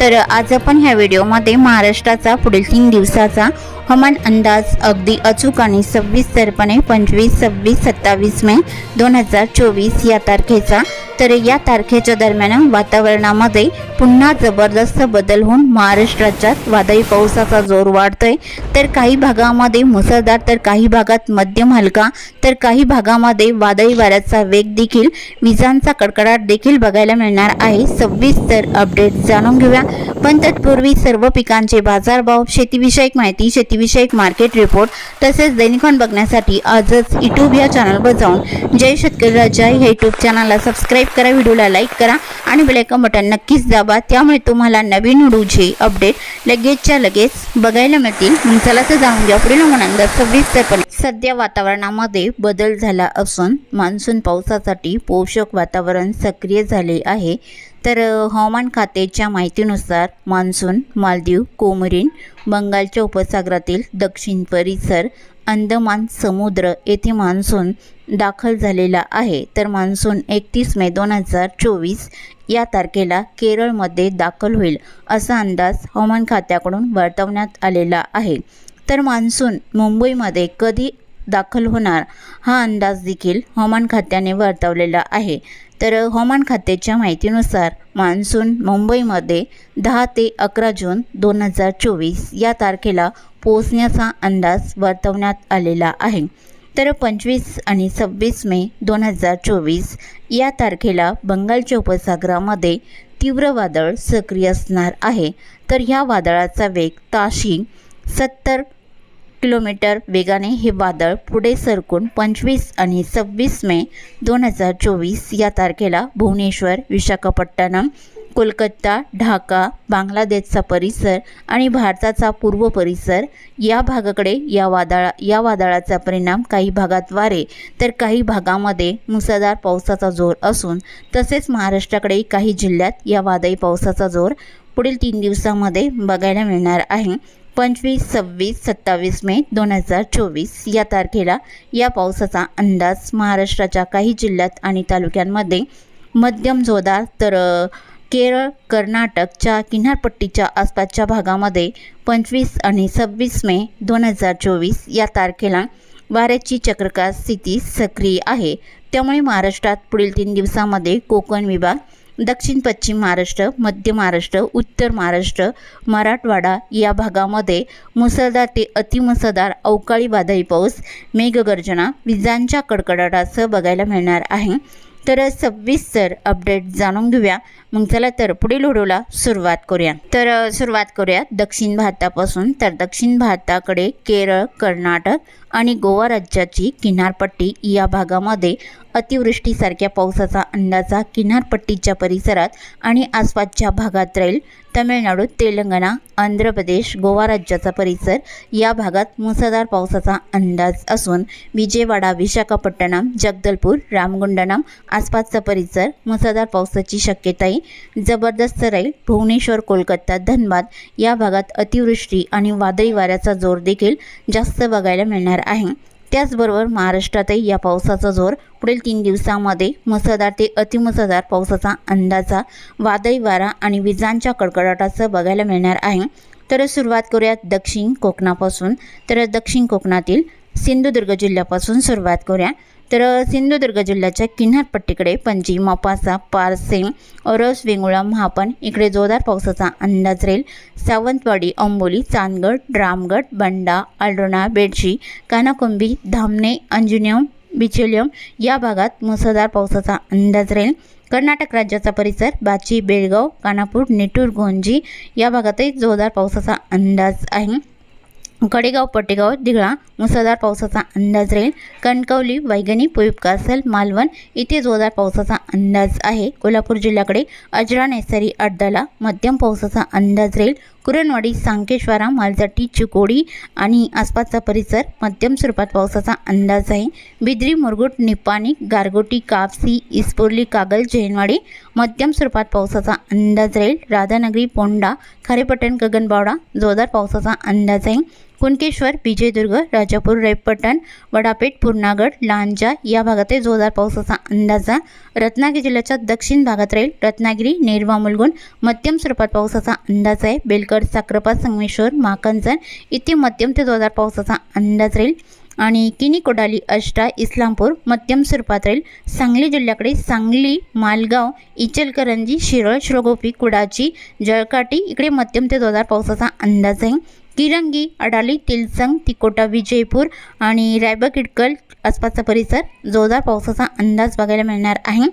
तर आज आपण ह्या व्हिडिओमध्ये महाराष्ट्राचा पुढील तीन दिवसाचा हवामान अंदाज अगदी अचूक आणि सव्वीसतरपणे पंचवीस सव्वीस सत्तावीस मे दोन हजार चोवीस या तारखेचा. तर या तारखेच्या दरम्यान वातावरणामध्ये पुन्हा जबरदस्त बदल होऊन महाराष्ट्राच्यात वादळी पावसाचा जोर वाढतोय. तर काही भागामध्ये मुसळधार तर काही भागात मध्यम हलका तर काही भागामध्ये वादळी वाऱ्याचा वेग देखील विजांचा कडकडाट देखील बघायला मिळणार आहे. सव्वीस तर अपडेट जाणून घेऊया. पण तत्पूर्वी सर्व पिकांचे बाजारभाव शेतीविषयक माहिती शेतीविषयक मार्केट रिपोर्ट तसेच दैनिकॉन बघण्यासाठी आजच यूट्यूब या चॅनलवर जाऊन जय शेतकरी राजा हे यूट्यूब चॅनलला सबस्क्राईब करा व्हिडिओला लाईक करा आणि बेलायकन बटन नक्कीच दाबा. त्यामुळे तुम्हाला नवीन व्हिडिओचे अपडेट लगेचच्या लगेच बघायला मिळतील. चला तर जाऊन घ्या. पुढील हवामान सविस्तरपणे सध्या वातावरणामध्ये बदल झाला असून मान्सून पावसासाठी पोषक वातावरण सक्रिय झाले आहे. तर हवामान खात्याच्या माहितीनुसार मान्सून मालदीव कोमरीन बंगालच्या उपसागरातील दक्षिण परिसर अंदमान समुद्र येथे मान्सून दाखल झालेला आहे. तर मान्सून एकतीस मे दोन हजार चोवीस या तारखेला केरळमध्ये दाखल होईल असा अंदाज हवामान खात्याकडून वर्तवण्यात आलेला आहे. तर मान्सून मुंबईमध्ये कधी दाखल होणार हा अंदाज देखील हवामान खात्याने वर्तवलेला आहे. तर हवामान खात्याच्या माहितीनुसार मान्सून मुंबईमध्ये दहा ते अकरा जून दोन हजार चोवीस या तारखेला पोहोचण्याचा अंदाज वर्तवण्यात आलेला आहे. तर पंचवीस आणि सव्वीस मे दोन हजार चोवीस या तारखेला बंगालच्या उपसागरामध्ये तीव्र वादळ सक्रिय असणार आहे. तर ह्या वादळाचा वेग ताशी सत्तर किलोमीटर वेगाने हे वादळ पुढे सरकून पंचवीस आणि सव्वीस मे दोन हजार चोवीस या तारखेला भुवनेश्वर विशाखापट्टणम कोलकाता ढाका बांगलादेशचा परिसर आणि भारताचा पूर्व परिसर या भागाकडे या वादळा या वादळाचा परिणाम काही भागात वारे तर काही भागामध्ये मुसळधार पावसाचा जोर असून तसेच महाराष्ट्राकडे काही जिल्ह्यात या वादळी पावसाचा जोर पुढील तीन दिवसामध्ये बघायला मिळणार आहे. पंचवीस सव्वीस सत्तावीस मे दोन हजार चोवीस या तारखेला या पावसाचा अंदाज महाराष्ट्राच्या काही जिल्ह्यात आणि तालुक्यांमध्ये मध्यम जोरदार तर केरळ कर्नाटकच्या किनारपट्टीच्या आसपासच्या भागामध्ये पंचवीस आणि सव्वीस मे दोन हजार चोवीस या तारखेला वाऱ्याची चक्रकार स्थिती सक्रिय आहे. त्यामुळे महाराष्ट्रात पुढील तीन दिवसामध्ये कोकण विभाग दक्षिण पश्चिम महाराष्ट्र मध्य महाराष्ट्र उत्तर महाराष्ट्र मराठवाडा या भागामध्ये मुसळधार ते अतिमुसळधार अवकाळी वादळी पाऊस मेघगर्जना विजांच्या कडकडाटासह बघायला मिळणार आहे. तर सविस्तर अपडेट जाणून घेऊया. मग चला तर पुढील व्हिडिओला सुरुवात करूया. तर सुरुवात करूया. दक्षिण भारतापासून तर दक्षिण भारताकडे केरळ कर्नाटक आणि गोवा राज्याची किनारपट्टी या भागामध्ये अतिवृष्टीसारख्या पावसाचा अंदाजा किनारपट्टीच्या परिसरात आणि आसपासच्या भागात राहील. तमिळनाडू तेलंगणा आंध्र प्रदेश गोवा राज्याचा परिसर या भागात मुसळधार पावसाचा अंदाज असून विजयवाडा विशाखापट्टणम जगदलपूर रामगुंडनम आसपासचा परिसर मुसळधार पावसाची शक्यताही जबरदस्त राहील. भुवनेश्वर कोलकाता धनबाद या भागात अतिवृष्टी आणि वादळी वाऱ्याचा जोर देखील जास्त बघायला मिळणार आहे. त्याचबरोबर महाराष्ट्रातही या पावसाचा जोर पुढील तीन दिवसामध्ये मुसळधार ते अतिमुसळधार पावसाचा अंदाजा वादळी वारा आणि विजांच्या कडकडाटासह बघायला मिळणार आहे. तर सुरुवात करूया दक्षिण कोकणापासून. तर दक्षिण कोकणातील सिंधुदुर्ग जिल्ह्यापासून सुरुवात करूया. तर सिंधुदुर्ग जिल्ह्याच्या किनारपट्टीकडे पणजी मोपासा पारसेम ओरस वेंगुळा महापण इकडे जोरदार पावसाचा अंदाज राहील. सावंतवाडी अंबोली चांदगड रामगड बंडा आलडोणा बेडशी कानाकुंबी धामणे अंजुनियम बिचेलियम या भागात मुसळधार पावसाचा अंदाज राहील. कर्नाटक राज्याचा परिसर बाची बेळगाव कानापूर नेटूर गोंजी या भागातही जोरदार पावसाचा अंदाज आहे. कडेगाव पटेगाव दिघळा मुसळधार पावसाचा अंदाज राहील. कणकवली वैगणी पुईप कासल मालवण इथे जोरदार पावसाचा अंदाज आहे. कोल्हापूर जिल्ह्याकडे अजरा नेसरी अड्डाला मध्यम पावसाचा अंदाज राहील. कुरणवाडी सांकेश्वरा मालजाटी चिकोडी आणि आसपासचा परिसर मध्यम स्वरूपात पावसाचा अंदाज आहे. बिद्री मुरगुट निपाणी गारगोटी कापसी इस्पोर्ली कागल जैनवाडी मध्यम स्वरूपात पावसाचा अंदाज राहील. राधानगरी पोंडा खारेपटण गगनबावडा जोरदार पावसाचा अंदाज आहे. कुणकेश्वर विजयदुर्ग राजापूर रेपटण वडापेठ पूर्णागड लांजा या भागात जोरदार पावसाचा अंदाज आहे. रत्नागिरी जिल्ह्याच्या दक्षिण भागात राहील रत्नागिरी नेरवा मुलगुण मध्यम स्वरूपात पावसाचा अंदाज आहे. बेलकर साक्रपा संगमेश्वर माकंजन इथे मध्यम ते जोरदार पावसाचा अंदाज राहील. आणि किनी कोडाली अष्टा इस्लामपूर मध्यम स्वरूपात राहील. सांगली जिल्ह्याकडे सांगली मालगाव इचलकरंजी शिरळ श्रोगोपी कुडाची जळकाटी इकडे मध्यम ते जोरदार पावसाचा अंदाज आहे. किरंगी अडाली तिलसंग तिकोटा विजयपूर आणि रायबग इडकल आसपासचा परिसर जोरदार पावसाचा अंदाज बघायला मिळणार आहे.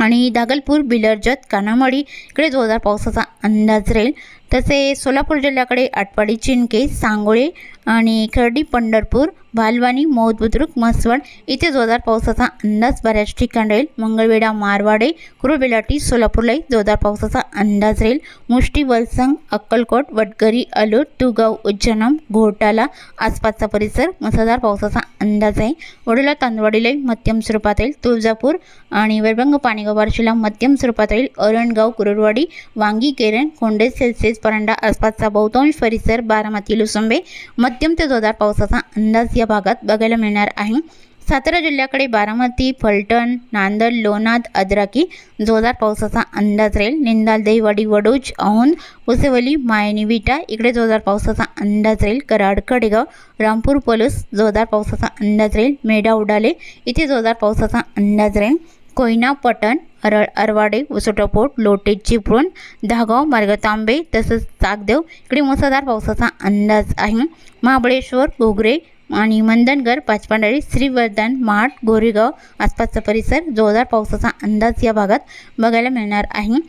आणि दागलपूर बिलरजत कानामडी इकडे जोरदार पावसाचा अंदाज राहील. तसे सोलापूर जिल्ह्याकडे आटपाडी चिंके सांगोळे आणि खर्डी पंढरपूर भालवानी मौद बुद्रुक म्हसवड इथे जोरदार पावसाचा अंदाज. बऱ्याच ठिकाणी राहील मंगळवेढा मारवाडे कुरुबेलाटी सोलापूरलाही जोरदार पावसाचा अंदाज राहील. मुष्टी वलसंग अक्कलकोट वटकरी अलूर तुगाव उज्जनम घोटाला आसपासचा परिसर मुसळधार पावसाचा अंदाज आहे. वडोला तांदवाडीलाही मध्यम स्वरूपात येईल तुळजापूर आणि वैभंग पाणीगाव बार्शीला मध्यम स्वरूपात येईल अरणगाव कुरुडवाडी वांगी केरण कोंडे सेल्सिअस परांडा आसपासचा बहुतांश परिसर बारामती लुसुंबे मध्यम ते जोरदार पावसाचा अंदाज या भागात बघायला मिळणार आहे. सातारा जिल्ह्याकडे बारामती फलटण नांदड लोणाद अद्राकी जोरदार पावसाचा अंदाज राहील. निंदाल दहीवाडी वडूज औंध उसेवली मायनी विटा इकडे जोरदार पावसाचा अंदाज राहील. कराड कडेगाव रामपूर पलूस जोरदार पावसाचा अंदाज राहील. मेढा उडाले इथे जोरदार पावसाचा अंदाज राहील. कोयना पटण अरळ अरवाडे उसोटपोट लोटे चिपळूण दहागाव मार्गतांबे तसंच चाकदेव इकडे मुसळधार पावसाचा अंदाज आहे. महाबळेश्वर घोगरे आणि मंदनगर पाचपांडाळी श्रीवर्धन माठ गोरेगाव आसपासचा परिसर जोरदार पावसाचा अंदाज या भागात बघायला मिळणार आहे.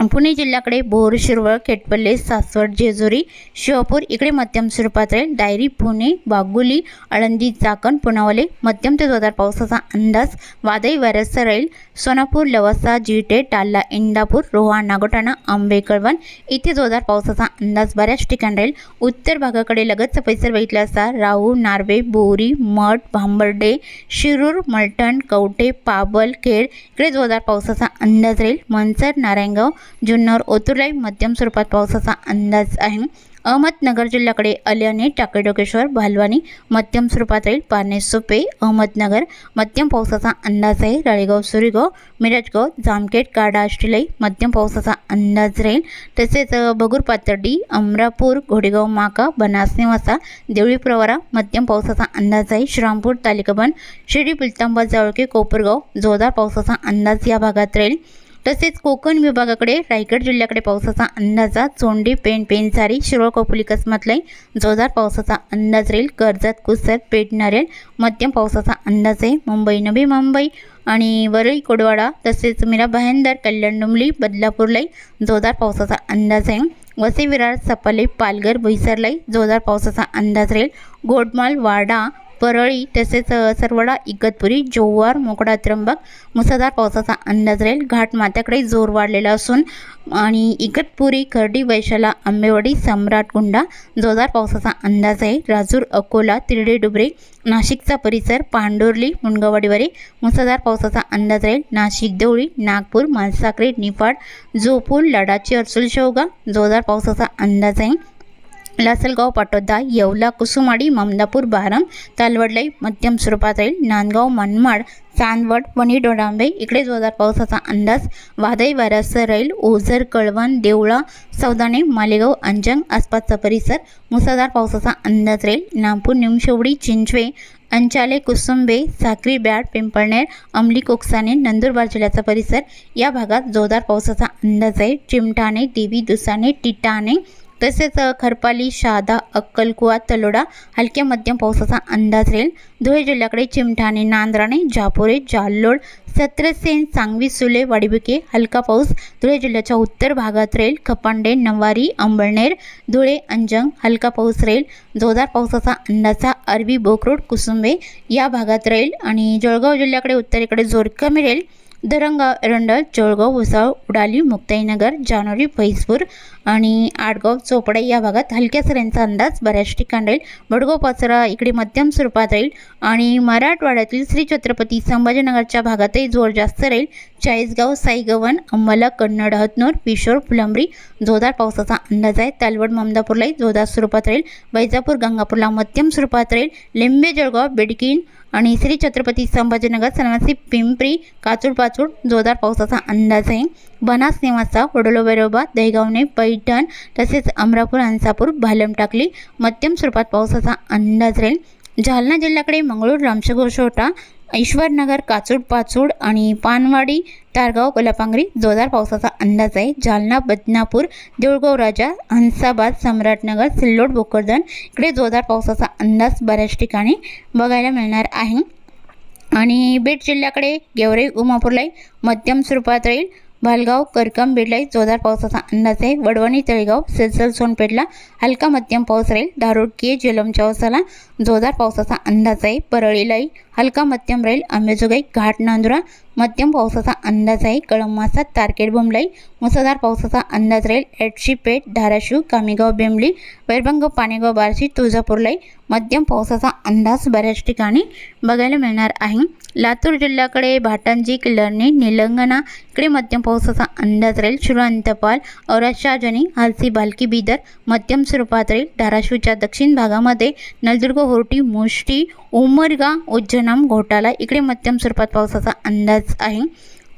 पुणे जिल्ह्याकडे बोर शिरवळ केटपल्ले सासवड जेजुरी शिवपूर इकडे मध्यम स्वरूपात राहील डायरी पुणे बागुली आळंदी चाकण पुनावले मध्यम ते जोरदार पावसाचा अंदाज वादळी वाऱ्याचा राहील सोनापूर लवासा जिटे टाल्ला इंदापूर रोहा नागोटाणा आंबेकळवण इथे जोरदार पावसाचा अंदाज बऱ्याच ठिकाणी राहील. उत्तर भागाकडे लगतचा परिसर बघितला असता राहू नार्वे बोरी मठ भांबर्डे शिरूर मलटण कवठे पाबल खेड इकडे जोरदार पावसाचा अंदाज राहील. मनसर नारायणगाव जुन्नर ओतुर्लाई मध्यम स्वरूपात पावसाचा अंदाज आहे. अहमदनगर जिल्ह्याकडे अल्याने टाकेडोकेश्वर भालवानी मध्यम स्वरूपात राहील पारणे सोपे अहमदनगर मध्यम पावसाचा अंदाज आहे. राळेगाव सुरीगाव मिरजगाव जामखेड काडा आष्टीलाई मध्यम पावसाचा अंदाज राहील. तसेच अ, बगूर पातर्डी अमरापूर घोडेगाव माका बनास निवासा देवळी प्रवारा मध्यम पावसाचा अंदाज आहे. श्रामपूर तालिकाबन शिर्डी पिलतांबा जावळके कोपरगाव जोरदार पावसाचा अंदाज या भागात राहील. तसेच कोकण विभागाकडे रायगड जिल्ह्याकडे पावसाचा अंदाजा चोंडी पेण पेनसारी शिरोळ कोपुली कसमतलाई जोरदार पावसाचा अंदाज राहील. कर्जत कुसत पेटणारेल मध्यम पावसाचा अंदाज आहे. मुंबई नवी मुंबई आणि वरळी कोडवाडा तसेच मीरा भायंदर कल्याण डुंबली बदलापूरलाई जोरदार पावसाचा अंदाज आहे. वसे विरार सपाले पालघर भुईसरलाई जोरदार पावसाचा अंदाज राहील. गोडमाल वाडा परळी तसेच सरवडा इगतपुरी जोवार मोकडा त्र्यंबक मुसळधार पावसाचा अंदाज राहील. घाटमात्याकडे जोर वाढलेला असून आणि इगतपुरी खर्डी वैशाला आंबेवाडी सम्राटकुंडा जोरदार पावसाचा अंदाज आहे. राजूर अकोला तिरडे डुबरे नाशिकचा परिसर पांडुर्ली मुनगावाडीवरे मुसळधार पावसाचा अंदाज राहील. नाशिक देवळी नागपूर मालसाकरे निफाड जोपूर लडाची अर्सुल शेवगा जोरदार पावसाचा अंदाज आहे. लासलगाव पाटोदा येवला कुसुमाडी ममदापूर बारम तालवडलाई मध्यम स्वरूपात राहील नांदगाव मनमाड चांदवड वणी डोडांबे इकडे जोरदार पावसाचा अंदाज. वादळी वाऱ्यासह राहील ओझर कळवण देवळा सौदाणे मालेगाव अंजंग आसपासचा परिसर मुसळधार पावसाचा अंदाज राहील नागपूर निमशेवडी चिंचवे अंचाले कुसुंबे साक्री ब्याड पिंपळनेर अंमली कोकसाने नंदुरबार जिल्ह्याचा परिसर या भागात जोरदार पावसाचा अंदाज आहे चिमटाने देवी दुसाने टिटाणे तसेच खरपाली शहादा अक्कलकुवा तलोडा हलक्या मध्यम पावसाचा अंदाज राहील. धुळे जिल्ह्याकडे चिमठाणे नांद्राणे जापोरे जाल्लोड सत्रसेन सांगवी सुले वाडीबुके हलका पाऊस धुळे जिल्ह्याच्या उत्तर भागात राहील. खपांडे नवारी अंबळनेर धुळे अंजंग हलका पाऊस राहील. जोरदार पावसाचा अंदाजा अरबी बोकरोड कुसुंबे या भागात राहील. आणि जळगाव जिल्ह्याकडे उत्तरेकडे जोर कमी राहील. दरंगा एरंडल जळगाव भुसावळ उडाली मुक्ताईनगर जानोरी फैजपूर आणि आडगाव चोपडा या भागात हलक्या सऱ्यांचा अंदाज बऱ्याच ठिकाण राहील. बडगाव पाचरा इकडे मध्यम स्वरूपात राहील आणि मराठवाड्यातील श्री छत्रपती संभाजीनगरच्या भागातही जोर जास्त राहील. चाळीसगाव साईगवन अंबाला कन्नड हतनूर पिशोर फुलंबरी जोरदार पावसाचा अंदाज आहे. तालवड ममदापूरलाही जोरदार स्वरूपात राहील. वैजापूर गंगापूरला मध्यम स्वरूपात राहील. लिंबे जळगाव बिडकीन आणि श्री छत्रपती संभाजीनगर सनवासी पिंपरी काचूड पाचूड जोरदार पावसाचा अंदाज आहे. बनास निवासा वडोलो बेरोबा पैठण तसेच अमरापूर अंसापूर भालम टाकली. मध्यम स्वरूपात पावसाचा अंदाज राहील. जालना जिल्ह्याकडे मंगळूर रामशगोशोटा ईश्वरनगर काचूड पाचूड आणि पानवाडी तारगाव कोलापांगरी जोरदार पावसाचा अंदाज आहे. जालना बदनापूर देऊळगाव राजा हंसाबाद सम्राटनगर सिल्लोड भोकरदन इकडे जोरदार पावसाचा अंदाज बऱ्याच ठिकाणी बघायला मिळणार आहे. आणि बीड जिल्ह्याकडे गेवरे उमापूरलाही मध्यम स्वरूपात राहील. भालगाव करकम बीडलाही जोरदार पावसाचा अंदाज आहे. वडवणी तळेगाव सिरसल सोनपेठला हलका मध्यम पाऊस राहील. दारोड के जलम चौसाला जोरदार पावसाचा अंदाज आहे. परळीलाही हलका मध्यम राहील. अंबेजोगाई घाट नांदुरा मध्यम पावसाचा अंदाज आहे. कळंब तारकेड बोंबलाई मुसळधार पावसाचा अंदाज राहील. एडशी पेठ धाराशिव कामेगाव बेंबली वैरभंग पाणेगाव बार्शी तुळजापूरलाई मध्यम पावसाचा अंदाज बऱ्याच ठिकाणी बघायला मिळणार आहे. लातूर जिल्ह्याकडे भाटांजी किल्लरने निलंगणा इकडे मध्यम पावसाचा अंदाज राहील. शिवअंतपाल औराद शाहजनी हालसी बालकी बिदर मध्यम स्वरूपात राहील. धाराशिवच्या दक्षिण भागामध्ये नलदुर्ग होर्टी मुष्टी उमरगा उज्जनाम घोटाला इकडे मध्यम स्वरूपात पावसाचा अंदाज आहे.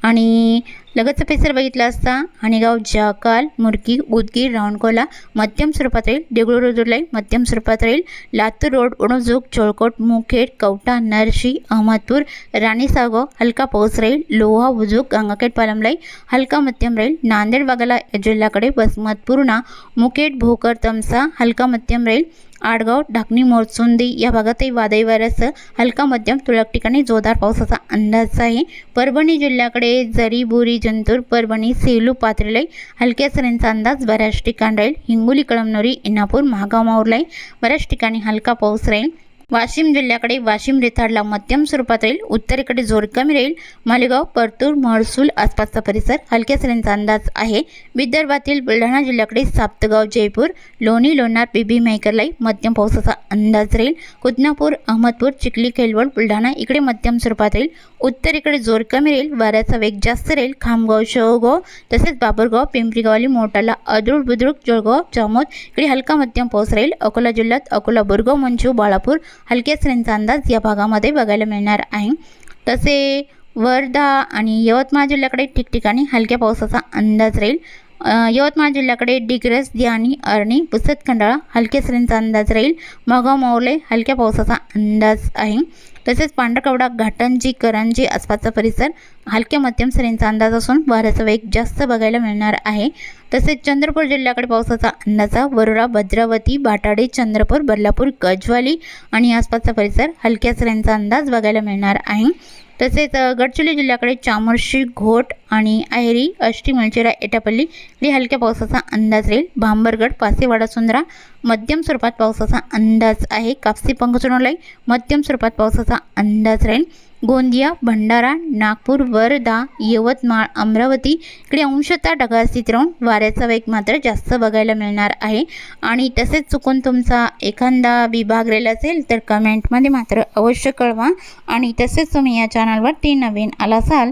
आणि लगतचा पेसर बघितला असता हाणेगाव जाकाल मुरकी उदगीर रावणकोला मध्यम स्वरूपात राहील देगुळुर्दुर्लाई मध्यम स्वरूपात राहील लातूर रोड उणजूक चोळकोट मुखेड कवटा नरशी अहमदपूर राणी सागो हलका पाऊस राहील लोहा उजूक गंगाखेड पालमलाई हलका मध्यम राहील नांदेड बागाला जिल्ह्याकडे बसमतपूर्णा मुखेड भोकर तमसा हलका मध्यम राहील आडगाव ढाकणी मोरचुंदी या भागातही वादळी वाऱ्यासह हलका मध्यम तुरळक ठिकाणी जोरदार पावसाचा अंदाज आहे. परभणी जिल्ह्याकडे जरी बुरी जंतूर परभणी सेलू पाथरीलाई हलक्या सरींचा अंदाज बऱ्याच ठिकाणी राहील. हिंगोली कळमनुरी इनापूर महागाव माऊरलाई बऱ्याच ठिकाणी हलका पाऊस राहील. वाशिम जिल्ह्याकडे वाशिम रेथाडला मध्यम स्वरूपात राहील. उत्तरेकडे जोर कमी राहील. मालेगाव परतूर महसूल आसपासचा परिसर हलक्या सरींचा अंदाज आहे. विदर्भातील बुलढाणा जिल्ह्याकडे साप्तगाव जयपूर लोणी लोणार बीबी मेहकरलाई मध्यम पावसाचा अंदाज राहील. कुदनापूर अहमदपूर चिखली खेलवड बुलढाणा इकडे मध्यम स्वरूपात राहील. उत्तरेकडे जोर कमी राहील. वाऱ्याचा वेग जास्त राहील. खामगाव शेवगाव तसेच बाबरगाव पिंपरीगावली मोटाला अद्रुळ बुद्रुक जळगाव जामोद इकडे हलका मध्यम पाऊस राहील. अकोला जिल्ह्यात अकोला बुरगाव मंचू बाळापूर हलक्या सरींचा अंदाज या भागामध्ये बघायला मिळणार आहे. तसे वर्धा आणि यवतमाळ जिल्ह्याकडे ठिकठिकाणी हलक्या पावसाचा अंदाज राहील. यवतमाळ जिल्ह्याकडे डिग्रस दियाणी अरणी पुसद खंडाळा हलक्या सरींचा अंदाज राहील. मागाव मावले हलक्या पावसाचा अंदाज आहे. तसेच पांढरकवडा घाटंजी करंजी आसपासचा परिसर हलक्या मध्यम सरींचा अंदाज असून वाऱ्याचा वेग जास्त बघायला मिळणार आहे. तसेच चंद्रपूर जिल्ह्याकडे पावसाचा अंदाज वरोरा भद्रावती बाटाडे चंद्रपूर बदलापूर गजवाली आणि आसपासचा परिसर हलक्या सरींचा अंदाज बघायला मिळणार आहे. तसेच गडचिरोली जिल्ह्याकडे चामोर्शी घोट आणि आयरी अष्टी मंचिरा एटापल्ली हे हलक्या पावसाचा अंदाज राहील. भांबरगड पासेवाडा सुंदरा मध्यम स्वरूपात पावसाचा अंदाज आहे. कापसी पंखचुनोलाई मध्यम स्वरूपात पावसाचा अंदाज राहील. गोंदिया भंडारा नागपूर वर्धा यवतमाळ अमरावती इकडे अंशतः ढगाळस्थित राहून वाऱ्याचा वेग मात्र जास्त बघायला मिळणार आहे. आणि तसेच चुकून तुमचा एखादा विभाग राहिला असेल तर कमेंटमध्ये मात्र अवश्य कळवा. आणि तसेच तुम्ही या चॅनलवरती नवीन आला असाल